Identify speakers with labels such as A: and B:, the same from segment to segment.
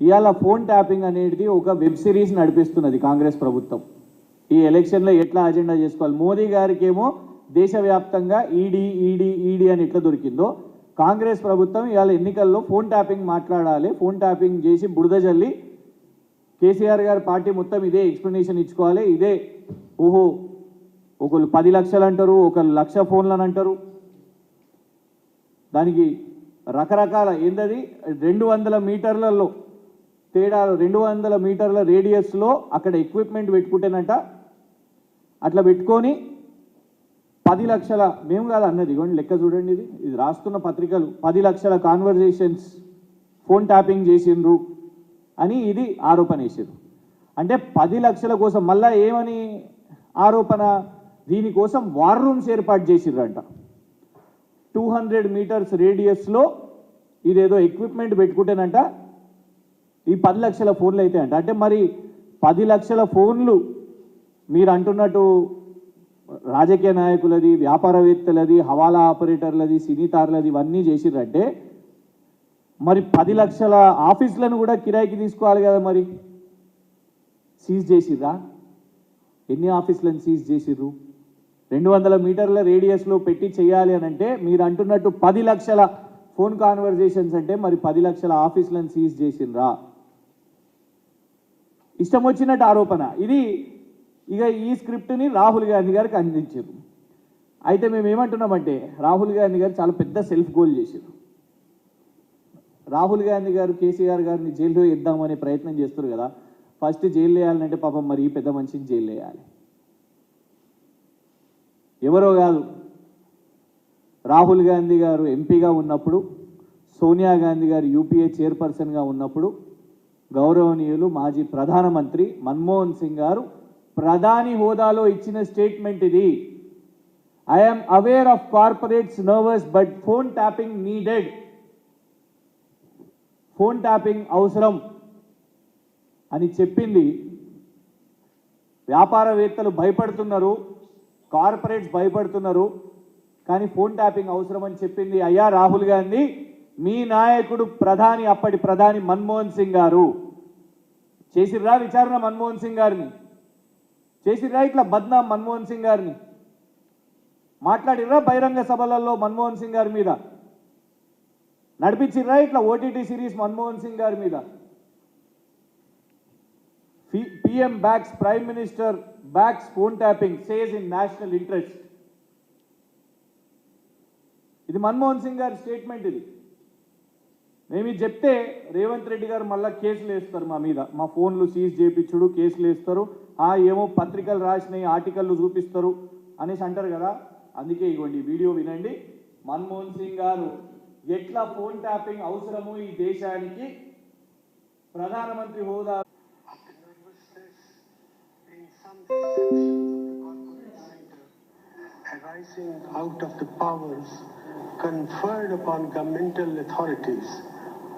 A: ఇవాళ phone tapping అనేది ఒక వెబ్ సిరీస్ నడిపిస్తున్నది కాంగ్రెస్ ప్రభుత్వం. ఈ ఎలక్షన్లో ఎట్లా అజెండా చేసుకోవాలి? మోదీ గారికి ఏమో దేశవ్యాప్తంగా ఈడీ ఈడీ ఈడీ అని ఎట్లా దొరికిందో కాంగ్రెస్ ప్రభుత్వం ఇవాళ ఎన్నికల్లో ఫోన్ ట్యాపింగ్ మాట్లాడాలి ఫోన్ ట్యాపింగ్ చేసి బురద జల్లి కేసీఆర్ గారి పార్టీ మొత్తం ఇదే ఎక్స్ప్లెనేషన్ ఇచ్చుకోవాలి. ఇదే ఓహో ఒకళ్ళు పది లక్షలు అంటారు ఒకళ్ళు లక్ష ఫోన్లు అని అంటారు. దానికి రకరకాల ఏంటది రెండు వందల మీటర్లలో తేడా రెండు వందల మీటర్ల రేడియస్లో అక్కడ ఎక్విప్మెంట్ పెట్టుకుంటేనంట. అట్లా పెట్టుకొని పది లక్షల మేము కాదు అన్నది ఇవ్వండి లెక్క చూడండి ఇది. ఇది రాస్తున్న పత్రికలు. పది లక్షల కాన్వర్జేషన్స్ ఫోన్ ట్యాపింగ్ చేసిండ్రు అని ఇది ఆరోపణ వేసారు అంటే పది లక్షల కోసం మళ్ళా ఏమని ఆరోపణ? దీనికోసం వార్ రూమ్స్ ఏర్పాటు చేసిర్రంట టూ హండ్రెడ్ మీటర్స్ రేడియస్లో ఇదేదో ఎక్విప్మెంట్ పెట్టుకుంటేనంట ఈ పది లక్షల ఫోన్లు అయితే అంట అంటే మరి పది లక్షల ఫోన్లు మీరు అంటున్నట్టు రాజకీయ నాయకులది వ్యాపారవేత్తలది హవాలా ఆపరేటర్లది సినీతారులది ఇవన్నీ చేసిర్రంటే మరి పది లక్షల ఆఫీసులను కూడా కిరాయికి తీసుకోవాలి కదా మరి? సీజ్ చేసిర్రా? ఎన్ని ఆఫీసులను సీజ్ చేసిర్రు? రెండు వందల మీటర్ల రేడియస్లో పెట్టి చేయాలి అని అంటే మీరు అంటున్నట్టు పది లక్షల ఫోన్ కాన్వర్జేషన్స్ అంటే మరి పది లక్షల ఆఫీసులను సీజ్ చేసిండ్రా ఇష్టం వచ్చినట్టు ఆరోపణ. ఇది ఇక ఈ స్క్రిప్ట్ని రాహుల్ గాంధీ గారికి అందించారు. అయితే మేము ఏమంటున్నామంటే రాహుల్ గాంధీ గారు చాలా పెద్ద సెల్ఫ్ గోల్ చేశారు. రాహుల్ గాంధీ గారు కేసీఆర్ గారిని జైల్లో ఇద్దామనే ప్రయత్నం చేస్తారు కదా ఫస్ట్ జైలు వేయాలంటే పాపం మరి ఈ పెద్ద మనిషిని జైలు వేయాలి. ఎవరో కాదు. రాహుల్ గాంధీ గారు ఎంపీగా ఉన్నప్పుడు సోనియా గాంధీ గారు యూపీఏ చైర్పర్సన్గా ఉన్నప్పుడు గౌరవనీయులు మాజీ ప్రధానమంత్రి మన్మోహన్ సింగ్ గారు ప్రధాని హోదాలో ఇచ్చిన స్టేట్మెంట్ ఇది. I'm aware of corporates nervous but phone tapping needed phone tapping అవసరం అని చెప్పింది. వ్యాపారవేత్తలు భయపడుతున్నారు కార్పొరేట్స్ భయపడుతున్నారు కానీ ఫోన్ ట్యాపింగ్ అవసరం అని చెప్పింది అయ్యా రాహుల్ గాంధీ. మీ నాయకుడు ప్రధాని అప్పటి ప్రధాని మన్మోహన్ సింగ్ గారు. చేసిర్రా విచారణ మన్మోహన్ సింగ్ గారిని? చేసిర్రా ఇట్లా బద్నాం మన్మోహన్ సింగ్ గారిని? మాట్లాడిర్రా బహిరంగ సభలలో మన్మోహన్ సింగ్ గారి మీద? నడిపించిర్రా ఇట్లా ఓటీటీ సిరీస్ మన్మోహన్ సింగ్ గారి మీద? PM backs prime minister backs phone tapping says in national interest. ఇది మన్మోహన్ సింగ్ గారి స్టేట్మెంట్ ఇది. మేము ఇది చెప్తే రేవంత్ రెడ్డి గారు మళ్ళీ కేసులు వేస్తారు మా మీద. మా ఫోన్లు సీజ్ చేయించుడు కేసులు వేస్తారు. ఆ ఏమో పత్రికలు రాసినాయి ఆర్టికల్లు చూపిస్తారు అనేసి అంటారు కదా. అందుకే ఇగోండి వీడియో వినండి. మన్మోహన్ సింగ్ గారు ఎట్లా ఫోన్ ట్యాపింగ్ అవసరము ఈ దేశానికి? ప్రధానమంత్రి హోదా
B: arising out of the powers conferred upon governmental authorities.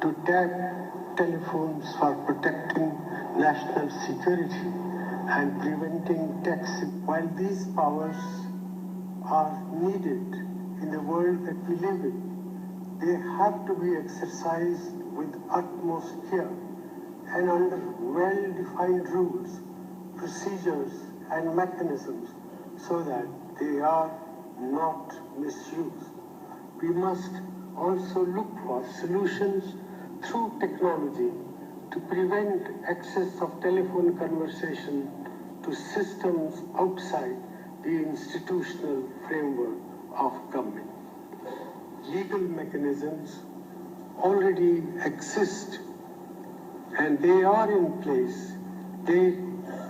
B: To tap telephones for protecting national security and preventing tax. While these powers are needed in the world that we live in, they have to be exercised with utmost care and under well-defined rules, procedures and mechanisms so that they are not misused. We must also look for solutions through technology to prevent access of telephone conversation to systems outside the institutional framework of government. Legal mechanisms already exist and they are in place, they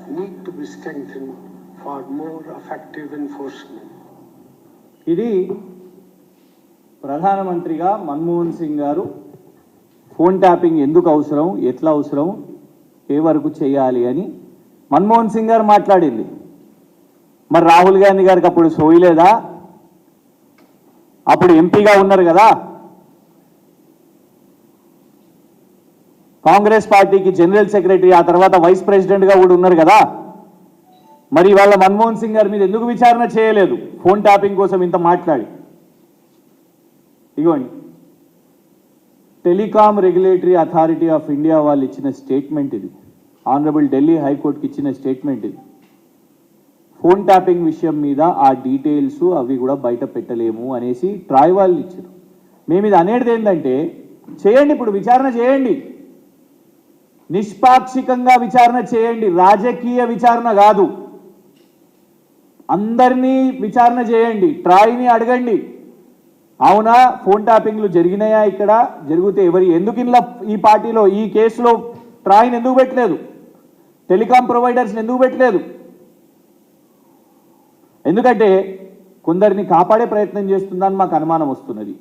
B: need to be strengthened for more effective enforcement.
A: ఇది ప్రధానమంత్రిగా మన్మోహన్ సింగ్ గారు phone tapping ఎందుకు అవసరం? ఎట్లా అవసరం? ఏ వరకు చేయాలి అని మన్మోహన్ సింగ్ గారు మాట్లాడింది. మరి రాహుల్ గాంధీ గారికి అప్పుడు సోయలేదా అప్పుడు ఎంపీగా ఉన్నారు కదా. కాంగ్రెస్ పార్టీకి జనరల్ సెక్రటరీ ఆ తర్వాత వైస్ ప్రెసిడెంట్గా కూడా ఉన్నారు కదా. మరి వాళ్ళ మన్మోహన్ సింగ్ గారి మీద ఎందుకు విచారణ చేయలేదు? ఫోన్ ట్యాపింగ్ కోసం ఇంత మాట్లాడి. ఇగోండి. Telecom regulatory authority of India వాళ్ళు ఇచ్చిన స్టేట్మెంట్ ఇది. ఆనరబుల్ ఢిల్లీ హైకోర్టుకి ఇచ్చిన స్టేట్మెంట్ ఇది. ఫోన్ ట్యాపింగ్ విషయం మీద ఆ డీటెయిల్స్ అవి కూడా బయట పెట్టలేము అనేసి ట్రాయ్ వాళ్ళు ఇచ్చారు. మేము ఇది అనేది ఏంటంటే చేయండి ఇప్పుడు విచారణ చేయండి. నిష్పాక్షికంగా విచారణ చేయండి. రాజకీయ విచారణ కాదు. అందరినీ విచారణ చేయండి. ట్రాయ్ని అడగండి. అవునా? ఫోన్ ట్యాపింగ్లు జరిగినాయా ఇక్కడ? జరిగితే ఎవరి ఎందుకు ఇలా ఈ పార్టీలో ఈ కేసులో ట్రాయిని ఎందుకు పెట్టలేదు? టెలికాం ప్రొవైడర్స్ని ఎందుకు పెట్టలేదు? ఎందుకంటే కొందరిని కాపాడే ప్రయత్నం చేస్తుందని మాకు అనుమానం వస్తున్నది.